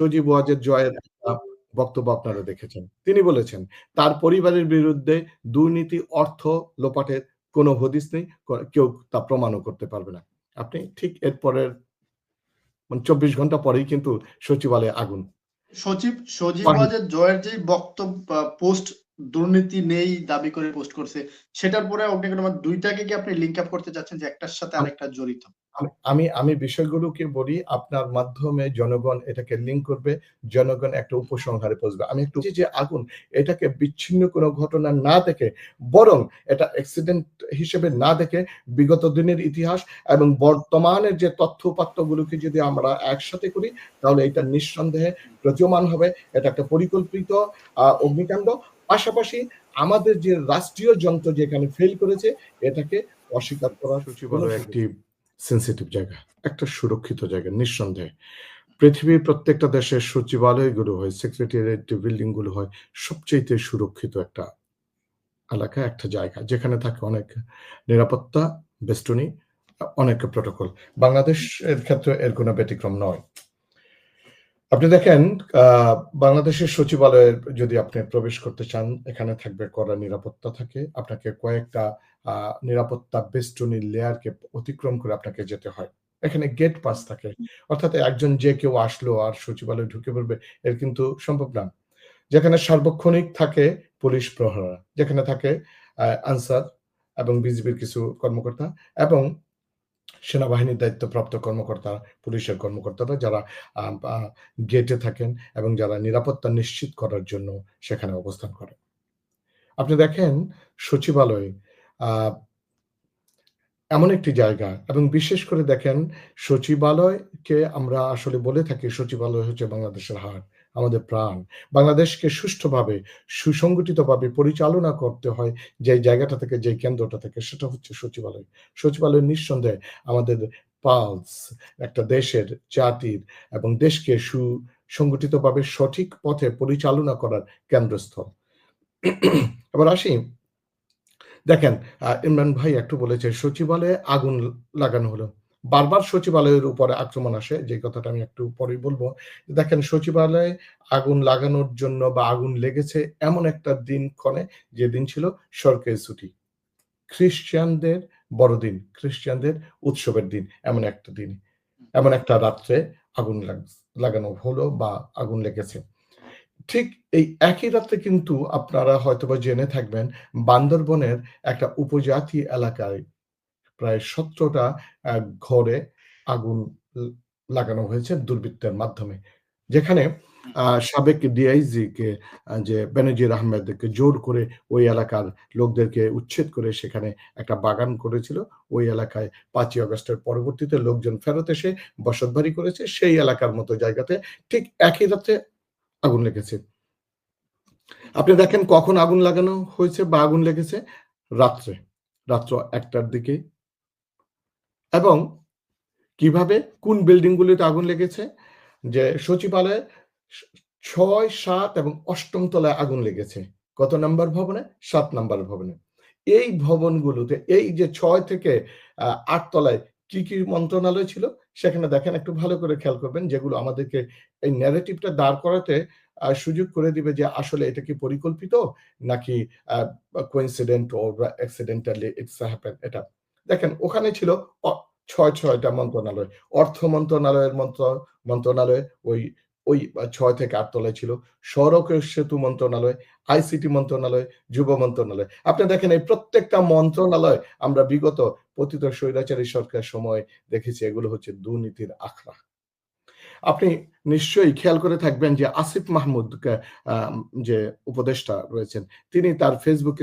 সজীব ওয়াজেদ জয়ের বক্তব্য আপনারা দেখেছেন। তিনি বলেছেন, তার পরিবারের বিরুদ্ধে দুর্নীতি, অর্থ লোপাটের কোনো হদিস নেই। কেউ তা প্রমাণও করতে পারবে না। আপনি ঠিক এর পরের মানে ২৪ ঘণ্টা পরেই কিন্তু সচিবালয়ে আগুন। সচিব সজীব ওয়াজের জয়ের যে বক্তব্য পোস্ট দুর্নীতি নেই দাবি করে পোস্ট করছে, সেটার পরে অগ্নিকণা ২ টাকে কি আপনি লিঙ্ক আপ করতে চাচ্ছেন যে একটার সাথে আরেকটা জড়িত? আমি আমি বিষয়গুলোকে বলি আপনার মাধ্যমে জনগণ এটাকে লিঙ্ক করবে, জনগণ একটা উপসংহারে পৌঁছবে। আমি একটু যে আগুন এটাকে বিচ্ছিন্ন কোনো ঘটনা না দেখে বরং এটা অ্যাক্সিডেন্ট হিসেবে না দেখে বিগত দিনের ইতিহাস এবং বর্তমানের যে তথ্য-উপাত্তগুলোকে যদি আমরা একসাথে করি তাহলে এটা নিঃসন্দেহে প্রতীয়মান হবে। এটা একটা পরিকল্পিত অগ্নিকাণ্ড। পাশাপাশি আমাদের যে রাষ্ট্রীয় যন্ত্র যেখানে ফেল করেছে এটাকে অস্বীকার করার সচিবালয় একটি সেনসিটিভ জায়গা, একটা সুরক্ষিত জায়গা নিঃসন্দেহে। পৃথিবীর প্রত্যেকটা দেশের সচিবালয়গুলো হয়, সেক্রেটারিয়েট বিল্ডিংগুলো হয় সবচাইতে সুরক্ষিত একটা এলাকা, একটা জায়গা। যেখানে থাকে অনেক নিরাপত্তা, বেষ্টনী, অনেক প্রটোকল। বাংলাদেশের ক্ষেত্রে এর কোনো ব্যতিক্রম নয়। আপনি দেখেন বাংলাদেশের সচিবালয়ে যদি আপনি প্রবেশ করতে চান, এখানে থাকবে কড়া নিরাপত্তা থাকে। আপনাকে কয়েকটা নিরাপত্তা বেষ্টনীর লেয়ারকে অতিক্রম করে আপনাকে যেতে হয়। এখানে গেট পাস থাকে। অর্থাৎ একজন যে কেউ আসলো আর সচিবালয়ে ঢুকে পড়বে এর কিন্তু সম্ভব না। যেখানে সার্বক্ষণিক থাকে পুলিশ প্রহরা, যেখানে থাকে আনসার এবং বিজিবির কিছু কর্মকর্তা এবং সেনাবাহিনীর দায়িত্বপ্রাপ্ত কর্মকর্তা, পুলিশের কর্মকর্তারা যারা গেটে থাকেন এবং যারা নিরাপত্তা নিশ্চিত করার জন্য সেখানে অবস্থান করেন। আপনি দেখেন সচিবালয় এমন একটি জায়গা এবং বিশেষ করে দেখেন সচিবালয়কে আমরা আসলে বলে থাকি সচিবালয় হচ্ছে বাংলাদেশের হার্ট, আমাদের প্রাণ। বাংলাদেশকে সুষ্ঠুভাবে সুসংগঠিতভাবে পরিচালনা করতে হয় যে জায়গাটা থেকে, যে কেন্দ্রটা থেকে সেটা হচ্ছে সচিবালয়। সচিবালয় নিঃসন্দেহে আমাদের পালস একটা দেশের, জাতির এবং দেশকে সুসংগঠিতভাবে সঠিক পথে পরিচালনা করার কেন্দ্রস্থল। এবার আসি দেখেন ইমরান ভাই একটু বলেছে সচিবালয়ে আগুন লাগানো হলো। বারবার সচিবালয়ের উপরে আক্রমণ আসে যে কথাটা আমি একটু পরেই বলব দেখেন সচিবালয়ে আগুন লাগানোর জন্য বা আগুন লেগেছে এমন একটা দিনক্ষণে যে দিন ছিল সরকারি ছুটি। খ্রিস্টানদের বড়দিন, খ্রিস্টানদের উৎসবের দিন এমন একটা দিন। এমন একটা রাত্রে আগুন লাগানো হলো বা আগুন লেগেছে। ঠিক এই একই রাতে কিন্তু আপনারা হয়তোবা জেনে থাকবেন, বান্দরবনের একটা উপজাতি এলাকায় প্রায় ১৭ টা আ, ঘরে আগুন লাগানো হয়েছে দুর্বৃত্তের মাধ্যমে। যেখানে সাবেক ডিআইজি কে যে বেনজির আহমেদকে জোর করে ওই এলাকার লোকদেরকে উচ্ছেদ করে সেখানে একটা বাগান করেছিল। ওই এলাকায় পাঁচই আগস্টের পরবর্তীতে লোকজন ফেরত এসে বসতবাড়ি করেছে। সেই এলাকার মতো জায়গাতে ঠিক একই রাত্রে আগুন লেগেছে। আপনি দেখেন কখন আগুন লাগানো হয়েছে বা আগুন লেগেছে? রাত্রে। রাত্র একটার দিকে। এবং কীভাবে, কোন বিল্ডিং গুলিতে আগুন লেগেছে? যে সচিবালয়ে ছয়, সাত এবং অষ্টম তলায় আগুন লেগেছে। কত নাম্বার ভবনে? সাত নাম্বার ভবনে। এই ভবনগুলোতে, এই যে ছয় থেকে আ ৮ তলায় কি, কি মন্ত্রণালয় ছিল? সেখানে দেখেন একটু ভালো করে খেয়াল করবেন যেগুলো আমাদেরকে এই ন্যারেটিভটা দাঁড় করাতে সুযোগ করে দিবে যে আসলে এটা কি পরিকল্পিত নাকি কোইন্সিডেন্ট ও অ্যাক্সিডেন্টালি ইটস হ্যাপেন এটা। দেখেন ওখানে ছিল ছয় ৬, ৬ মন্ত্রণালয়। অর্থ মন্ত্রণালয়ের মন্ত্র মন্ত্রণালয় ওই ওই ছয় থেকে ৮ তলায় ছিল। সড়ক সেতু মন্ত্রণালয়, আইসিটি মন্ত্রণালয়, যুব মন্ত্রণালয়। আপনি দেখেন এই প্রত্যেকটা মন্ত্রণালয় আমরা বিগত পতিত স্বৈরাচারী সরকার সময় দেখেছি এগুলো হচ্ছে দুর্নীতির আখড়া। আপনি নিশ্চয়ই খেয়াল করে থাকবেন যে আসিফ মাহমুদ যে উপদেষ্টা রয়েছেন, তিনি তার ফেসবুক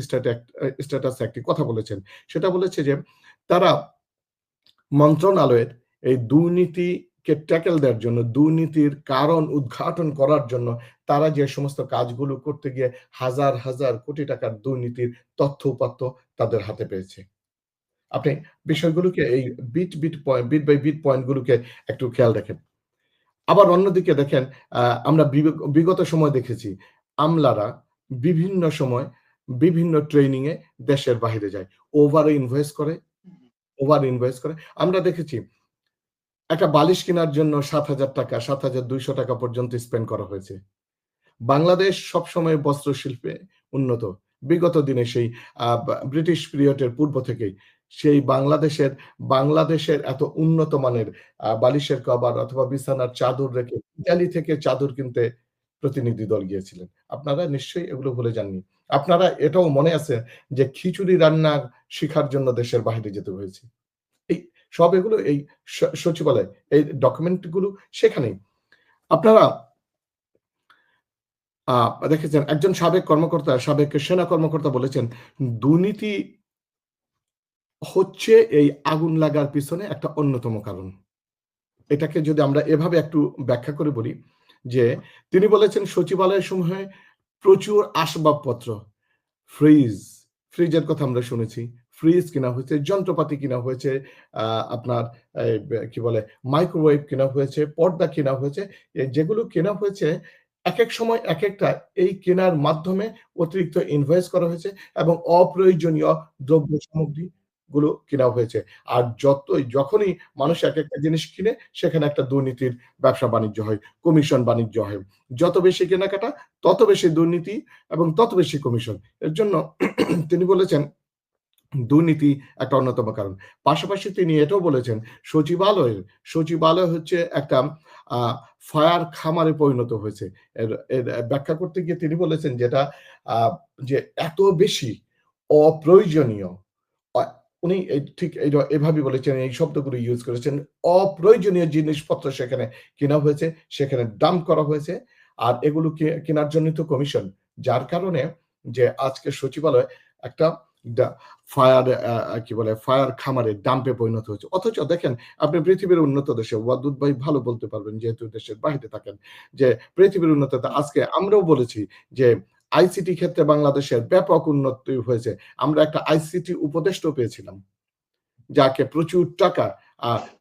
স্ট্যাটাস একটি কথা বলেছেন। সেটা বলেছে যে তারা মন্ত্রণালয়ের এই দুর্নীতিকে ট্যাকেল দেওয়ার জন্য, দুর্নীতির কারণ উদ্ঘাটন করার জন্য তারা যে সমস্ত কাজগুলো করতে গিয়ে হাজার, হাজার কোটি টাকার দুর্নীতির তথ্য-উপাত্ত তাদের হাতে পেয়েছে। আপনি বিষয়গুলোকে এই bit, bit point bit by bit point গুলোকে একটু খেয়াল রাখেন। আবার অন্যদিকে দেখেন আমরা বিগত সময় দেখেছি আমলারা বিভিন্ন সময় বিভিন্ন ট্রেনিং এ দেশের বাহিরে যায়। ওভার ইনভয়েস করে ওভার ইনভয়েস করে। আমরা দেখেছি একটা বালিশ কেনার জন্য সাত হাজার টাকা, সাত হাজার দুইশো টাকা পর্যন্ত স্পেন্ড করা হয়েছে। বাংলাদেশ সবসময় বস্ত্র শিল্পে উন্নত। বিগত দিনে সেই ব্রিটিশ পিরিয়ডের পূর্ব থেকেই সেই বাংলাদেশের বাংলাদেশের এত উন্নত মানের বালিশের কভার অথবা বিছানার চাদর রেখে ইতালি থেকে চাদর কিনতে প্রতিনিধি দল গিয়েছিলেন। আপনারা নিশ্চয়ই এগুলো ভুলে যাননি। আপনারা এটাও মনে আছে যে খিচুড়ি রান্না শিখার জন্য দেশের বাইরে যেতে হয়েছে। সব এগুলো এই সচিবালয়, এই ডকুমেন্টগুলো সেখানেই। আপনারা দেখেছেন, একজন সাবেক কর্মকর্তা, সাবেক সেনা কর্মকর্তা বলেছেন, দুর্নীতি হচ্ছে এই আগুন লাগার পিছনে একটা অন্যতম কারণ। এটাকে যদি আমরা এভাবে একটু ব্যাখ্যা করে বলি, যে তিনি বলেছেন, সচিবালয় সমূহে প্রচুর আসবাবপত্র, ফ্রিজ, ফ্রিজের কথা আমরা শুনেছি ফ্রিজ কিনা হয়েছে, যন্ত্রপাতি কিনা হয়েছে আপনার কি বলে মাইক্রোওয়েভ কেনা হয়েছে, পর্দা কেনা হয়েছে যেগুলো কেনা হয়েছে এক এক সময় এক একটা এই কেনার মাধ্যমে অতিরিক্ত ইনভয়েস করা হয়েছে এবং অপ্রয়োজনীয় দ্রব্য সামগ্রী গুলো কেনা হয়েছে। আর যতই, যখনই মানুষ এক একটা জিনিস কিনে, সেখানে একটা দুর্নীতির ব্যবসা বাণিজ্য হয় কমিশন বাণিজ্য হয়। যত বেশি কেনাকাটা, তত বেশি দুর্নীতি এবং তত বেশি কমিশন এর জন্য তিনি বলেছেন দুর্নীতি একটা অন্যতম কারণ। পাশাপাশি তিনি এটাও বলেছেন, সচিবালয়ের, সচিবালয় হচ্ছে একটা ফায়ার খামারে পরিণত হয়েছে। এর ব্যাখ্যা করতে গিয়ে তিনি বলেছেন যেটা যে এত বেশি অপ্রয়োজনীয় উনি ঠিক এভাবে বলেছেন, এই শব্দগুলো ইউজ করেছেন, অপ্রয়োজনীয় জিনিসপত্র সেখানে কেনা হয়েছে, সেখানে দাম করা হয়েছে, আর এগুলো কেনার জন্য তো কমিশন যার কারণে যে আজকে সচিবালয় একটা ফায়ার কি বলে ফায়ার খামারে ডাম্পে পরিণত হয়েছে। অথচ দেখেন, আপনি পৃথিবীর উন্নত দেশে, ওয়াদুদ ভাই ভালো বলতে পারবেন, যেহেতু দেশের বাইরে থাকেন, যে পৃথিবীর উন্নত আজকে আমরাও বলেছি যে আইসিটি ক্ষেত্রে বাংলাদেশের ব্যাপক উন্নতি হয়েছে। আমরা একটা আইসিটি উপদেষ্টা পেয়েছিলাম, যাকে প্রচুর টাকা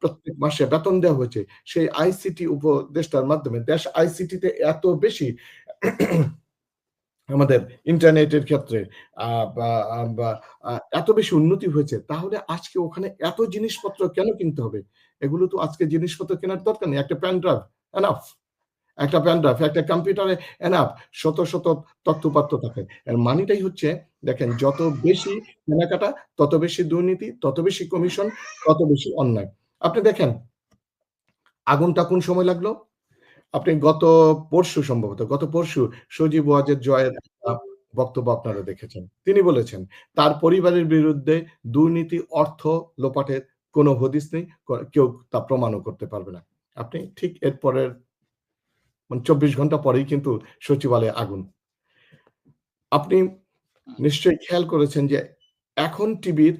প্রত্যেক মাসে বেতন দেওয়া হয়েছে। সেই আইসিটি উপদেষ্টার মাধ্যমে দেশ আইসিটিতে এত বেশি আমাদের ইন্টারনেটের ক্ষেত্রে এত বেশি উন্নতি হয়েছে, তাহলে আজকে ওখানে এত জিনিসপত্র কেন কিনতে হবে? এগুলো তো আজকে জিনিসপত্র কেনার দরকার নেই, একটা প্যান ড্রাইভ এনাফ একটা প্যান ড্রাইভ, একটা কম্পিউটারে এনাফ শত শত তথ্যপাত্র থাকে, এর মানিটাই হচ্ছে, দেখেন যত বেশি কেনাকাটা, তত বেশি দুর্নীতি, তত বেশি কমিশন, তত বেশি অন্যায়। আপনি দেখেন, আগুনটা কোন সময় লাগল? আপনি গত পরশু সম্ভবত, গত পরশু সজীব ওয়াজের জয়ের বক্তব্য আপনারা দেখেছেন। তিনি বলেছেন, তার পরিবারের বিরুদ্ধে দুর্নীতি, অর্থ লোপাটের কোনো হদিস নেই, কেউ তা প্রমাণও করতে পারবে না। আপনি ঠিক এর পরের মানে চব্বিশ ঘণ্টা পরেই কিন্তু সচিবালয়ে আগুন। আপনি নিশ্চয়ই খেয়াল করেছেন যে এখন টিভির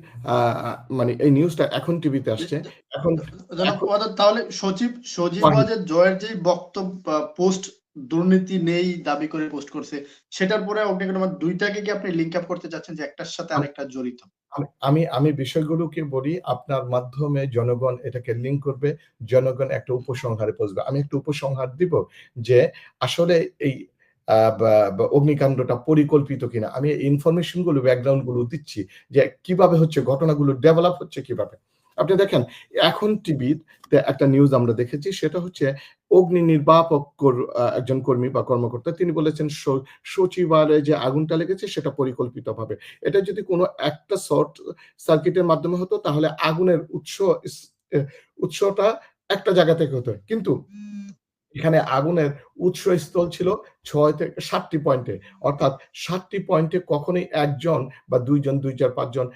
মানে এই নিউজটা এখন টিভিতে আসছে। এখন তাহলে সচিব সজীব। ওয়াজেদ জয়ের যে বক্তব্য পোস্ট দুর্নীতি নেই দাবি করে পোস্ট করছে সেটার পরে অগ্নিকরণ দুইটাকে কি আপনি লিঙ্ক আপ করতে চাচ্ছেন যে একটার সাথে আরেকটা জড়িত? আমি- আমি বিষয়গুলোকে বলি আপনার মাধ্যমে জনগণ এটাকে লিঙ্ক করবে জনগণ একটা উপসংহারে পৌঁছবে আমি একটা উপসংহার দিব যে আসলে এই অগ্নিকাণ্ডটা পরিকল্পিত কিনা, আমি ইনফরমেশনগুলো ব্যাকগ্রাউন্ডগুলো দিচ্ছি যে কীভাবে হচ্ছে, ঘটনাগুলো ডেভেলপ হচ্ছে কীভাবে। আপনি দেখেন, এখন টিভিতে একটা নিউজ আমরা দেখেছি, সেটা হচ্ছে অগ্নি নির্বাপক একজন কর্মী বা কর্মকর্তা, তিনি বলেছেন সচিবালয়ে যে আগুনটা লেগেছে, সেটা পরিকল্পিতভাবে। এটা যদি কোনো একটা শর্ট সার্কিটের মাধ্যমে হতো, তাহলে আগুনের উৎস, উৎসটা একটা জায়গা থেকে হতো। কিন্তু এখানে আগুনের উৎসস্থল ছিল ছয় থেকে সাতটি পয়েন্টে অর্থাৎ সাতটি পয়েন্টে কখনোই একজন বা দুইজন, দুই চার পাঁচজন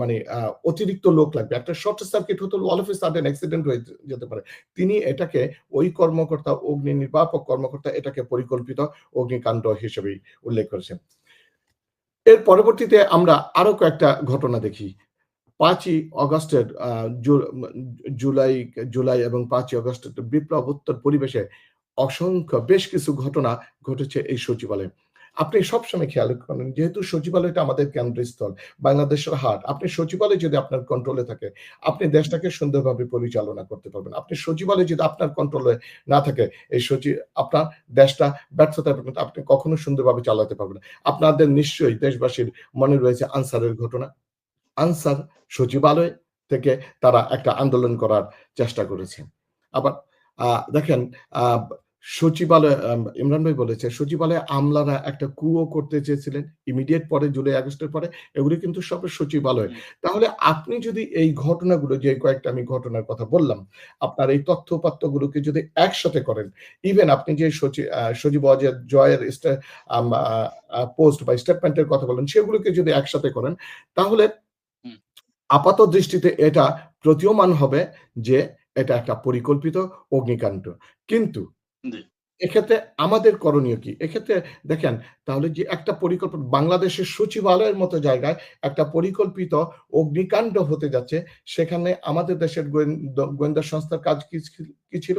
মানে অতিরিক্ত লোক লাগবে। একটা শর্ট সার্কিট হতো all of a sudden accident হয়ে যেতে পারে। তিনি এটাকে, ওই কর্মকর্তা, অগ্নি নির্বাপক কর্মকর্তা, এটাকে পরিকল্পিত অগ্নিকাণ্ড হিসেবেই উল্লেখ করেছেন। এর পরবর্তীতে আমরা আরও কয়েকটা ঘটনা দেখি। পাঁচই অগস্টের জুলাই জুলাই এবং পাঁচই অগস্টের বিপ্লব উত্তর পরিবেশে অসংখ্য বেশ কিছু ঘটনা ঘটেছে এই সচিবালয়ে। আপনি সবসময় খেয়াল করেন যেহেতু সচিবালয়টা আমাদের কেন্দ্রস্থল, বাংলাদেশের হাট। আপনি সচিবালয় যদি আপনার কন্ট্রোলে থাকে, আপনি দেশটাকে সুন্দরভাবে পরিচালনা করতে পারবেন। আপনি সচিবালয় যদি আপনার কন্ট্রোলে না থাকে, এই সচিব আপনার দেশটা ব্যর্থতার পরিণত আপনি কখনো সুন্দরভাবে চালাতে পারবেন আপনাদের নিশ্চয়ই দেশবাসীর মনে রয়েছে আনসারের ঘটনা। আনসার সচিবালয় থেকে তারা একটা আন্দোলন করার চেষ্টা করেছে আবার দেখেন সচিবালয় ইমরান ভাই বলেছে সচিবালয়ে আমলারা একটা কুয়ো করতে চেয়েছিলেন ইমিডিয়েট পরে জুলাই আগস্টের পরে এগুলি কিন্তু সব সচিবালয় তাহলে আপনি যদি এই ঘটনাগুলো যে কয়েকটা আমি ঘটনার কথা বললাম আপনার এই তথ্যপাত্রগুলোকে যদি একসাথে করেন ইভেন আপনি যে সচিব সচিব অজয় জয়ের পোস্ট বা স্টেটমেন্টের কথা বলেন সেগুলোকে যদি একসাথে করেন তাহলে। আপাত দৃষ্টিতে এটা প্রতীয়মান হবে যে এটা একটা পরিকল্পিত অগ্নিকাণ্ড কিন্তু। এক্ষেত্রে আমাদের করণীয় কি? এক্ষেত্রে দেখেন, তাহলে যে একটা পরিকল্পনা বাংলাদেশের সচিবালয়ের মতো জায়গায় একটা পরিকল্পিত অগ্নিকাণ্ড হতে যাচ্ছে, সেখানে আমাদের দেশের গোয়েন্দা সংস্থার কাজ কি ছিল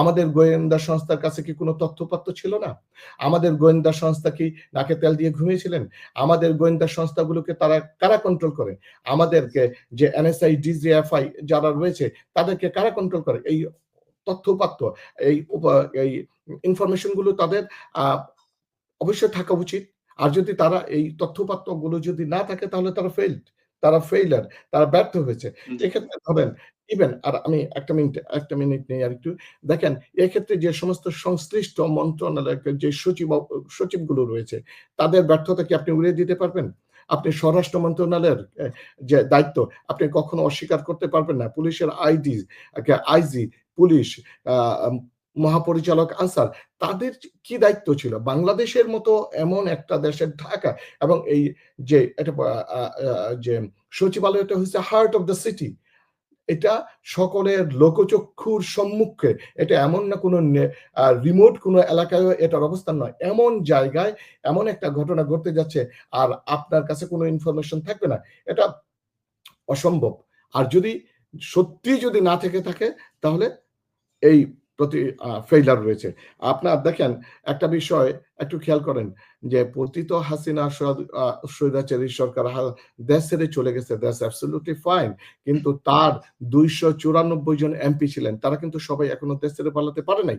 আমাদের গোয়েন্দা সংস্থার কাছে কি কোনো তথ্যপত্র ছিল না? আমাদের গোয়েন্দা সংস্থা কি নাকে তেল দিয়ে ঘুমিয়েছিলেন? আমাদের গোয়েন্দা সংস্থাগুলোকে তারা কারা কন্ট্রোল করে? আমাদেরকে যে এনএসআই, ডিজিএফআই যারা রয়েছে, তাদেরকে কারা কন্ট্রোল করে? এই তথ্যপাত্র এই এই ইনফরমেশনগুলো তাদের অবশ্যই থাকা উচিত। আর যদি তারা এই তথ্যপাত্রগুলো যদি না থাকে তাহলে তারা ফেইল্ড তারা ফেইলার তারা ব্যর্থ হয়েছে। এক্ষেত্রে ধরেন ইভেন আর আমি একটা মিনিট একটা মিনিট নেই আর একটু দেখেন এক্ষেত্রে যে সমস্ত সংশ্লিষ্ট মন্ত্রণালয়ের যে সচিব সচিবগুলো রয়েছে তাদের ব্যর্থতা কি আপনি উড়িয়ে দিতে পারবেন? আপনি স্বরাষ্ট্র মন্ত্রণালয়ের যে দায়িত্ব আপনি কখনো অস্বীকার করতে পারবেন না। পুলিশের আইডি আইজি পুলিশ মহাপরিচালক আনসার, তাদের কি দায়িত্ব ছিল? বাংলাদেশের মতো এমন একটা দেশের ঢাকা এবং এই যে এটা যে সচিবালয়টা হচ্ছে হার্ট অফ দ্য সিটি এটা সকলের লোকচক্ষুর সম্মুখে, এটা এমন না কোনো রিমোট কোনো এলাকায় এটার অবস্থান নয়, এমন জায়গায় এমন একটা ঘটনা ঘটতে যাচ্ছে আর আপনার কাছে কোনো ইনফরমেশন থাকবে না, এটা অসম্ভব। আর যদি সত্যি যদি না থেকে থাকে, তাহলে এই প্রতি ফেইলার রয়েছে। আপনার দেখেন একটা বিষয় একটু খেয়াল করেন যে পতিত হাসিনা সদ- আহ, স্বৈরাচারী সরকার দেশ ছেড়ে চলে গেছে দ্যাটস অ্যাবসলিউটলি ফাইন কিন্তু তার দুইশো চুরানব্বই জন এমপি ছিলেন তারা কিন্তু সবাই এখনও দেশ ছেড়ে পালাতে পারে নাই।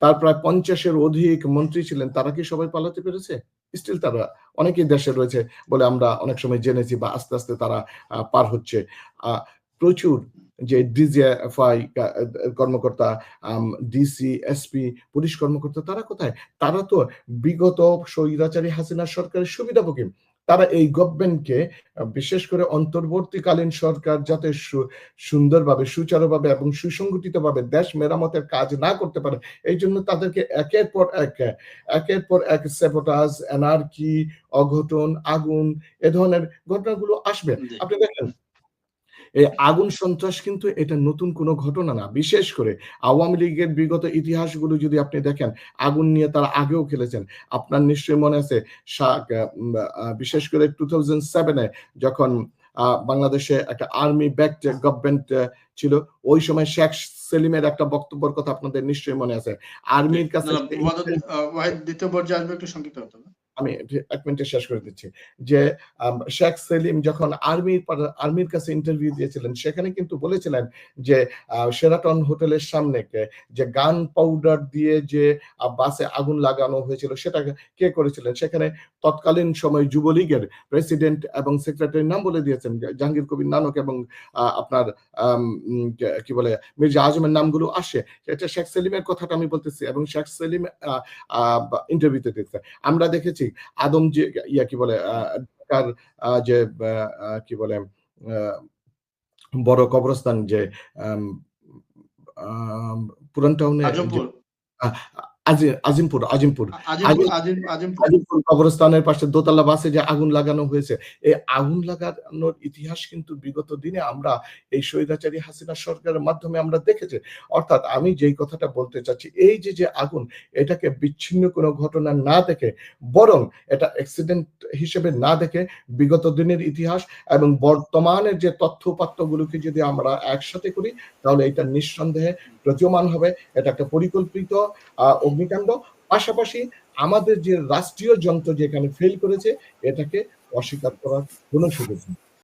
তার প্রায় পঞ্চাশের অধিক মন্ত্রী ছিলেন তারা কি সবাই পালাতে পেরেছে? স্টিল তারা অনেকেই দেশে রয়েছে বলে আমরা অনেক সময় জেনেছি বা আস্তে আস্তে তারা পার হচ্ছে। প্রচুর যে ডিজিএফআই কর্মকর্তা ডিসি এসপি পুলিশ কর্মকর্তা তারা কোথায়? তারা তো বিগত স্বৈরাচারী হাসিনা সরকারের সুবিধাভোগী তারা এই গভর্নমেন্টকে বিশেষ করে অন্তর্বর্তীকালীন সরকার যাতে সুন্দরভাবে সুচারুভাবে এবং সুসংগঠিতভাবে দেশ মেরামতের কাজ না করতে পারে এই জন্য তাদেরকে একের পর এক একের পর এক সেপোটাজ এনার্কি অঘটন আগুন এ ধরনের ঘটনাগুলো আসবে। আপনি দেখেন এই আগুন সন্ত্রাস কিন্তু এটা নতুন কোনো ঘটনা না। বিশেষ করে আওয়ামী লীগের বিগত ইতিহাসগুলো যদি আপনি দেখেন আগুন নিয়ে তারা আগেও খেলেছেন। আপনার নিশ্চয়ই মনে আছে বিশেষ করে টু থাউজেন্ড সেভেনে যখন আহ, বাংলাদেশে একটা আর্মি ব্যাকড গভর্নমেন্ট ছিল ওই সময় শেখ সেলিমের একটা বক্তব্যের কথা আপনাদের নিশ্চয়ই মনে আছে। আর্মির কাছে দ্বিতীয় পর্যায়ে আসবে একটু সংক্ষিপ্ত হতে আমি এক মিনিটে শেষ করে দিচ্ছি। যে শেখ সেলিম যখন আর্মির আর্মির কাছে ইন্টারভিউ দিয়েছিলেন, সেখানে কিন্তু বলেছিলেন যে সেরাটন হোটেলের সামনে যে গান পাউডার দিয়ে যে বাসে আগুন লাগানো হয়েছিল, সেটা কে করেছিলেন? সেখানে তৎকালীন সময় যুবলীগের প্রেসিডেন্ট এবং সেক্রেটারির নাম বলে দিয়েছেন জাহাঙ্গীর কবির নানক এবং আপনার কি বলে, মির্জা আজমের নামগুলো আসে। এটা শেখ সেলিমের কথাটা আমি বলতেছি এবং শেখ সেলিম ইন্টারভিউতে দিচ্ছে আমরা দেখেছি আদম যে ইয়া কি বলে আহ, ঢাকার আহ, যে কি বলে আহ, বড় কবরস্থান যে পুরান টাউনে আজমপুর আজিমপুর। আজিমপুর আজিমপুর আজিম আজিমপুর। আজিমপুর কবরস্থানের পাশে দোতলা বাসে যে আগুন লাগানো হয়েছে এই আগুন লাগানোর ইতিহাস কিন্তু বিগত দিনে আমরা এই স্বৈরাচারী হাসিনা সরকারের মাধ্যমে আমরা দেখেছি। অর্থাৎ আমি যেই কথাটা বলতে চাচ্ছি এই যে যে আগুন এটাকে বিচ্ছিন্ন কোনো ঘটনা না দেখে বরং এটা অ্যাক্সিডেন্ট হিসেবে না দেখে বিগত দিনের ইতিহাস এবং বর্তমানের যে তথ্যপাত্রগুলোকে যদি আমরা একসাথে করি তাহলে এটা নিঃসন্দেহে প্রতীয়মান হবে। এটা একটা পরিকল্পিত আহ, অগ্নিকাণ্ড পাশাপাশি আমাদের যে রাষ্ট্রীয় যন্ত্র যেখানে ফেল করেছে, এটাকে অস্বীকার করার কোনো সুযোগ নেই।